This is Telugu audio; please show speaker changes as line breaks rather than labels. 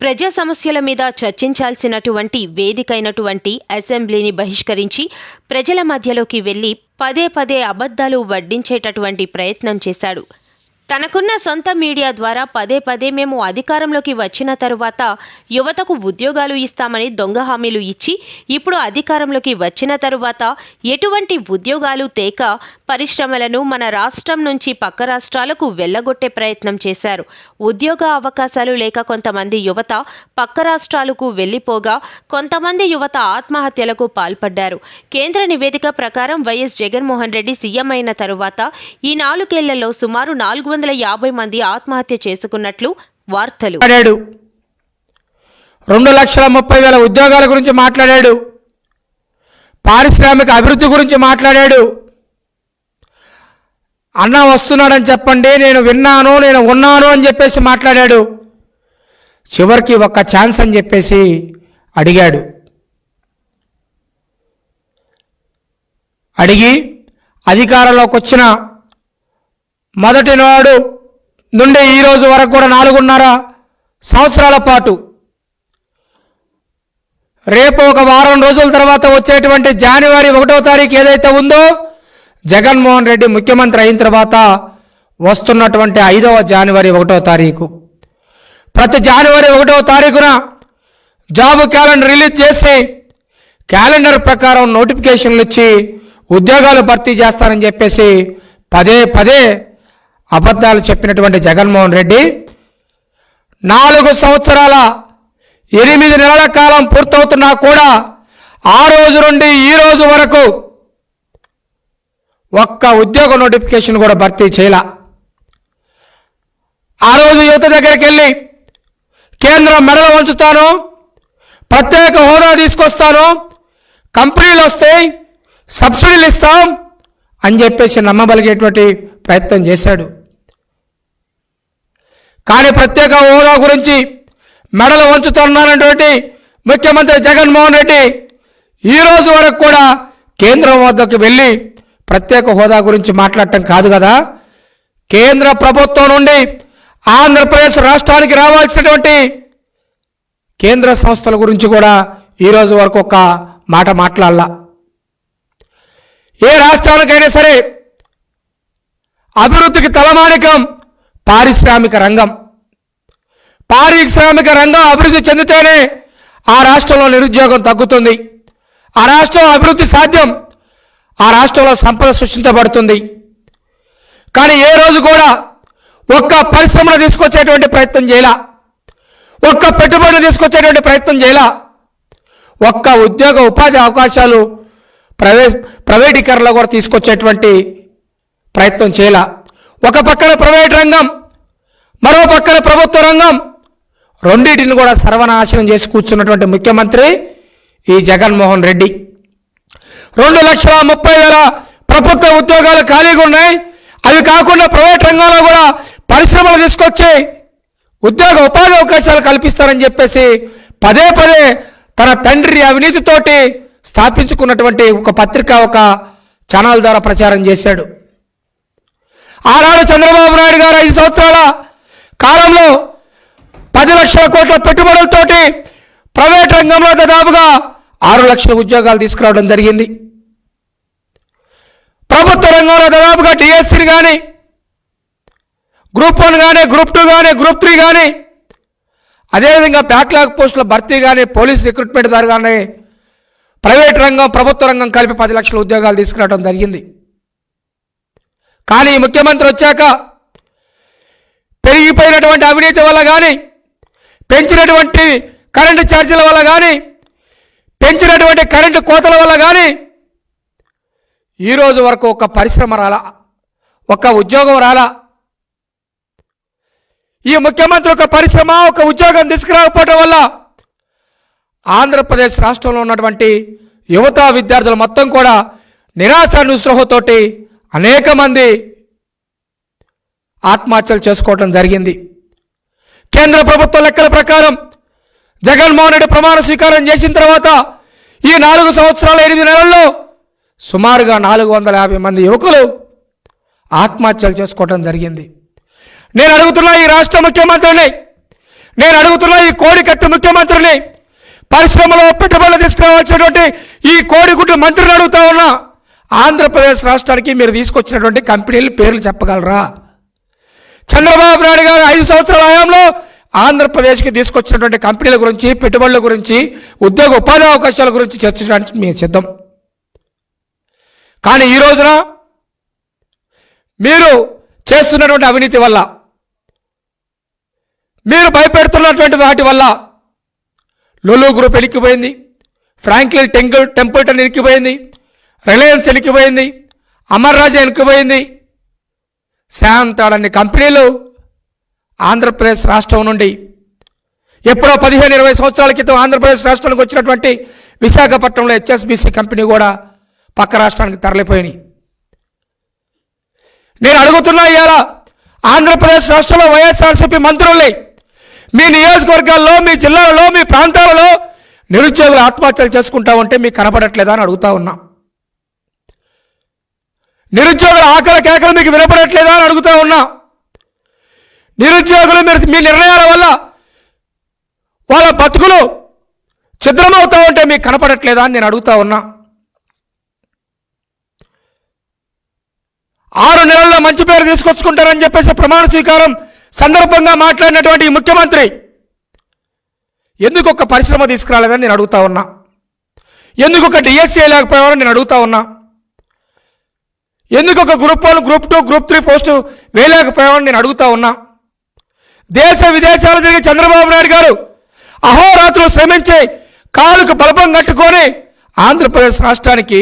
ప్రజా సమస్యల మీద చర్చించాల్సినటువంటి వేదికైనటువంటి అసెంబ్లీని బహిష్కరించి ప్రజల మధ్యలోకి వెళ్ళి పదే పదే అబద్ధాలు వడ్డించేటటువంటి ప్రయత్నం చేశాడు. తనకున్న సొంత మీడియా ద్వారా పదే పదే మేము అధికారంలోకి వచ్చిన తరువాత యువతకు ఉద్యోగాలు ఇస్తామని దొంగ హామీలు ఇచ్చి ఇప్పుడు అధికారంలోకి వచ్చిన తరువాత ఎటువంటి ఉద్యోగాలు తేక పరిశ్రమలను మన రాష్ట్రం నుంచి పక్క రాష్ట్రాలకు వెళ్ళగొట్టే ప్రయత్నం చేశారు. ఉద్యోగ అవకాశాలు లేక కొంతమంది యువత పక్క రాష్ట్రాలకు వెళ్ళిపోగా కొంతమంది యువత ఆత్మహత్యలకు పాల్పడ్డారు. కేంద్ర నివేదిక ప్రకారం వైఎస్ జగన్మోహన్ రెడ్డి సీఎం అయిన తరువాత ఈ నాలుగేళ్ళలో సుమారు నాలుగు వందల యాభై మంది ఆత్మహత్య చేసుకున్నట్లు వార్తలు.
మాట్లాడాడు. రెండు లక్షల ముప్పై వేల ఉద్యోగాల గురించి మాట్లాడాడు. పారిశ్రామిక అభివృద్ధి గురించి మాట్లాడాడు. అన్న వస్తున్నాడని చెప్పండి నేను విన్నాను నేను ఉన్నాను అని చెప్పేసి మాట్లాడాడు. చివరికి ఒక్క ఛాన్స్ అని చెప్పేసి అడిగాడు. అడిగి అధికారంలోకి వచ్చిన మొదటి నాడు నుండి ఈరోజు వరకు కూడా నాలుగున్నర సంవత్సరాల పాటు రేపు ఒక వారం రోజుల తర్వాత వచ్చేటువంటి జనవరి ఒకటో తారీఖు ఏదైతే ఉందో జగన్మోహన్ రెడ్డి ముఖ్యమంత్రి అయిన తర్వాత వస్తున్నటువంటి ఐదవ జనవరి ఒకటో తారీఖు. ప్రతి జనవరి ఒకటో తారీఖున జాబ్ క్యాలెండర్ రిలీజ్ చేసి క్యాలెండర్ ప్రకారం నోటిఫికేషన్లు ఇచ్చి ఉద్యోగాలు భర్తీ చేస్తారని చెప్పేసి పదే పదే అబద్ధాలు చెప్పినటువంటి జగన్మోహన్ రెడ్డి నాలుగు సంవత్సరాల ఎనిమిది నెలల కాలం పూర్తవుతున్నా కూడా ఆ రోజు నుండి ఈ రోజు వరకు ఒక్క ఉద్యోగ నోటిఫికేషన్ కూడా భర్తీ చేయాల. ఆ రోజు యువత దగ్గరికి వెళ్ళి కేంద్రం మెడలు వంచుతాను ప్రత్యేక హోదా తీసుకొస్తాను కంపెనీలు వస్తాయి సబ్సిడీలు ఇస్తాం అని చెప్పేసి నమ్మబలిగేటువంటి ప్రయత్నం చేశాడు. కానీ ప్రత్యేక హోదా గురించి మెడలు వంచుతున్నానటువంటి ముఖ్యమంత్రి జగన్మోహన్ రెడ్డి ఈ రోజు వరకు కూడా కేంద్రం వద్దకు వెళ్ళి ప్రత్యేక హోదా గురించి మాట్లాడటం కాదు కదా. కేంద్ర ప్రభుత్వం నుండి ఆంధ్రప్రదేశ్ రాష్ట్రానికి రావాల్సినటువంటి కేంద్ర సంస్థల గురించి కూడా ఈ రోజు వరకు ఒక మాట మాట్లాడాల. ఏ రాష్ట్రానికైనా సరే అభివృద్ధికి తలమానికం పారిశ్రామిక రంగం. పారిశ్రామిక రంగం అభివృద్ధి చెందితేనే ఆ రాష్ట్రంలో నిరుద్యోగం తగ్గుతుంది. ఆ రాష్ట్రం అభివృద్ధి సాధ్యం. ఆ రాష్ట్రంలో సంపద సృష్టించబడుతుంది. కానీ ఏ రోజు కూడా ఒక్క పరిశ్రమను తీసుకొచ్చేటువంటి ప్రయత్నం చేయాల. ఒక్క పెట్టుబడిని తీసుకొచ్చేటువంటి ప్రయత్నం చేయాల. ఒక్క ఉద్యోగ ఉపాధి అవకాశాలు ప్రైవే ప్రైవేటీకరణలో కూడా తీసుకొచ్చేటువంటి ప్రయత్నం చేయాల. ఒక పక్కన ప్రైవేట్ రంగం మరో పక్కన ప్రభుత్వ రంగం రెండింటిని కూడా సర్వనాశనం చేసి కూర్చున్నటువంటి ముఖ్యమంత్రి ఈ జగన్మోహన్ రెడ్డి. రెండు లక్షల ముప్పై వేల ప్రభుత్వ ఉద్యోగాలు ఖాళీగా ఉన్నాయి. అవి కాకుండా ప్రైవేట్ రంగంలో కూడా పరిశ్రమలు తీసుకొచ్చి ఉద్యోగ ఉపాధి అవకాశాలు కల్పిస్తారని చెప్పేసి పదే పదే తన తండ్రి అవినీతితోటి స్థాపించుకున్నటువంటి ఒక పత్రిక ఒక ఛానల్ ద్వారా ప్రచారం చేశాడు. ఆనాడు చంద్రబాబు నాయుడు గారు ఐదు సంవత్సరాల కాలంలో పది లక్షల కోట్ల పెట్టుబడులతోటి ప్రైవేట్ రంగంలో దాదాపుగా ఆరు లక్షల ఉద్యోగాలు తీసుకురావడం జరిగింది. ప్రభుత్వ రంగంలో దాదాపుగా డిఎస్సిని కానీ గ్రూప్ వన్ కానీ గ్రూప్ టూ కానీ గ్రూప్ త్రీ కానీ అదేవిధంగా బ్యాక్లాగ్ పోస్టుల భర్తీ కానీ పోలీస్ రిక్రూట్మెంట్ ద్వారా కానీ ప్రైవేట్ రంగం ప్రభుత్వ రంగం కలిపి పది లక్షల ఉద్యోగాలు తీసుకురావడం జరిగింది. కానీ ముఖ్యమంత్రి వచ్చాక పెరిగిపోయినటువంటి అవినీతి వల్ల కానీ పెంచినటువంటి కరెంటు ఛార్జీల వల్ల కానీ పెంచినటువంటి కరెంటు కోతల వల్ల కానీ ఈరోజు వరకు ఒక పరిశ్రమ రాలా ఒక ఉద్యోగం రాలా. ఈ ముఖ్యమంత్రి ఒక పరిశ్రమ ఒక ఉద్యోగం తీసుకురాకపోవడం వల్ల ఆంధ్రప్రదేశ్ రాష్ట్రంలో ఉన్నటువంటి యువత విద్యార్థులు మొత్తం కూడా నిరాశ నిస్పృహతోటి అనేక మంది ఆత్మహత్యలు చేసుకోవడం జరిగింది. కేంద్ర ప్రభుత్వ లెక్కల ప్రకారం జగన్మోహన్ రెడ్డి ప్రమాణ స్వీకారం చేసిన తర్వాత ఈ నాలుగు సంవత్సరాల ఎనిమిది నెలల్లో సుమారుగా నాలుగు వందల యాభై మంది యువకులు ఆత్మహత్యలు చేసుకోవడం జరిగింది. నేను అడుగుతున్నా ఈ రాష్ట్ర ముఖ్యమంత్రిని నేను అడుగుతున్న ఈ కోడికట్టు ముఖ్యమంత్రిని పరిశ్రమలో పెట్టుబడులు తీసుకురావాల్సినటువంటి ఈ కోడిగుడ్డు మంత్రిని అడుగుతా ఉన్నా ఆంధ్రప్రదేశ్ రాష్ట్రానికి మీరు తీసుకొచ్చినటువంటి కంపెనీలు పేర్లు చెప్పగలరా? చంద్రబాబు నాయుడు గారు ఐదు సంవత్సరాల హయాంలో ఆంధ్రప్రదేశ్కి తీసుకొచ్చినటువంటి కంపెనీల గురించి పెట్టుబడుల గురించి ఉద్యోగ ఉపాధి అవకాశాల గురించి చర్చించడానికి మేము సిద్ధం. కానీ ఈ రోజున మీరు చేస్తున్నటువంటి అవినీతి వల్ల మీరు భయపెడుతున్నటువంటి వాటి వల్ల లులు గ్రూప్ ఎలిక్కిపోయింది ఫ్రాంక్లిన్ టెంపుల్ టెంపుల్టన్ ఎలిక్కిపోయింది రిలయన్స్ ఎలిక్కిపోయింది అమర్ రాజా ఎలిక్కిపోయింది శాంతాడన్ని కంపెనీలు ఆంధ్రప్రదేశ్ రాష్ట్రం నుండి ఎప్పుడో పదిహేను ఇరవై సంవత్సరాల క్రితం ఆంధ్రప్రదేశ్ రాష్ట్రానికి వచ్చినటువంటి విశాఖపట్నంలో హెచ్ఎస్బిసి కంపెనీ కూడా పక్క రాష్ట్రానికి తరలిపోయినాయి. నేను అడుగుతున్నా ఇవాళ ఆంధ్రప్రదేశ్ రాష్ట్రంలో వైఎస్ఆర్సీపీ మంత్రులే మీ నియోజకవర్గాల్లో మీ జిల్లాలలో మీ ప్రాంతాలలో నిరుద్యోగులు ఆత్మహత్యలు చేసుకుంటా ఉంటే మీకు కనపడట్లేదా అని అడుగుతా ఉన్నా. నిరుద్యోగుల ఆకలి కేకలు మీకు వినపడట్లేదా అని అడుగుతూ ఉన్నా. నిరుద్యోగులు మీరు మీ నిర్ణయాల వల్ల వాళ్ళ బతుకులు ఛిద్రమవుతా ఉంటే మీకు కనపడట్లేదా అని నేను అడుగుతా ఉన్నా. ఆరు నెలల్లో మంచి పేరు తీసుకొచ్చుకుంటారని చెప్పేసి ప్రమాణ స్వీకారం సందర్భంగా మాట్లాడినటువంటి ఈ ముఖ్యమంత్రి ఎందుకు ఒక పరిశ్రమ తీసుకురాలేదని నేను అడుగుతా ఉన్నా. ఎందుకు ఒక డిఎస్సీ లేకపోయామని నేను అడుగుతా ఉన్నా. ఎందుకు ఒక group one group two group three post వేయలేకపోయామని నేను అడుగుతా ఉన్నా. దేశ విదేశాలు తిరిగి చంద్రబాబు నాయుడు గారు అహోరాత్రులు శ్రమించి కాలుకు బలపం కట్టుకొని ఆంధ్రప్రదేశ్ రాష్ట్రానికి